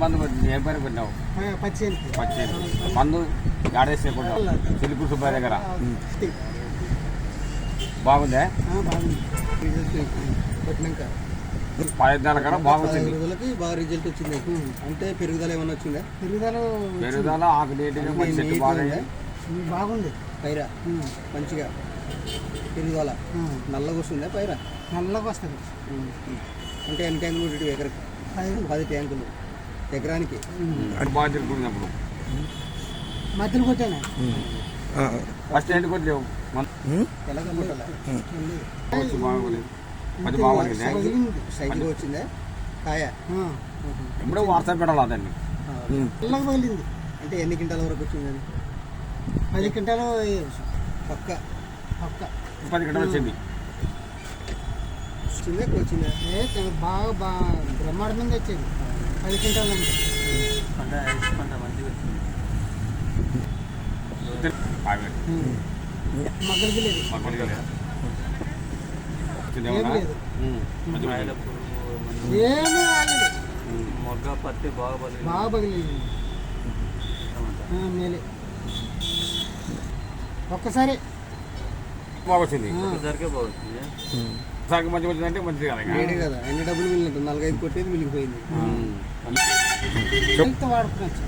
మందు ఏ పని మందు సుబ్బయ్య దగ్గర. బాగుందే? బాగుంది. పదిహేను కన్నా బాగుంది రోజులకి బాగా రిజల్ట్ వచ్చింది. అంటే పెరుగుదల ఏమన్నా వచ్చిందా? పెరుగుదల పెరుగుదల ఆకు నీట్గా మంచి చెట్టు నీట్గా బాగా ఉందా? బాగుంది. పైరా? మంచిగా. పెరుగుదల. నల్లగా వస్తుందా పైరా? నల్లగా వస్తుంది. అంటే ఎన్ని ట్యాంకులు? పది ట్యాంకులు. ఎకరానికి? తిరుగుతున్నప్పుడు మధ్యలో కొట్టాను ఫస్ట్ ఏంటి కొట్టావు ఎలాగ కొట్టాలా? మంచి బాగుంది అది బాగుంది పగిలింది సైజుగా వచ్చిందా? కాయ? ఎప్పుడో వాట్సాప్ పెట్టాలి అదండి. నల్లగా పగిలింది. అంటే ఎన్ని క్వింటాల వరకు వచ్చింది అది? పది క్వింటాలు. పక్క. పక్క. పది గంటలు వచ్చింది. వచ్చిందా? వచ్చిందా బాగా బాగా బ్రహ్మాండంగా వచ్చేది. పది క్వింటాలు. మగ్గలకి లేదు మాకు కొద్దిగా లేదా? వచ్చింది. ఏమన్నా? లేదు. రాలేదు ఉమ్. మొగ్గ పత్తి బాగా పలిగింది బాగా పగిలింది. ఆ, మేలే. ఒక్కసారి. బాగా వచ్చింది. ఆ, ఒకసారికే బాగుంది సాగు మంచిగా వచ్చిందంటే మంచిది కదా. వేడి కదా ఎన్ని డబ్బులు మిగిలినట్టు నాలుగైదు కొట్టేది మిగిలిపోయింది. హెల్త్ వాడుకోవచ్చు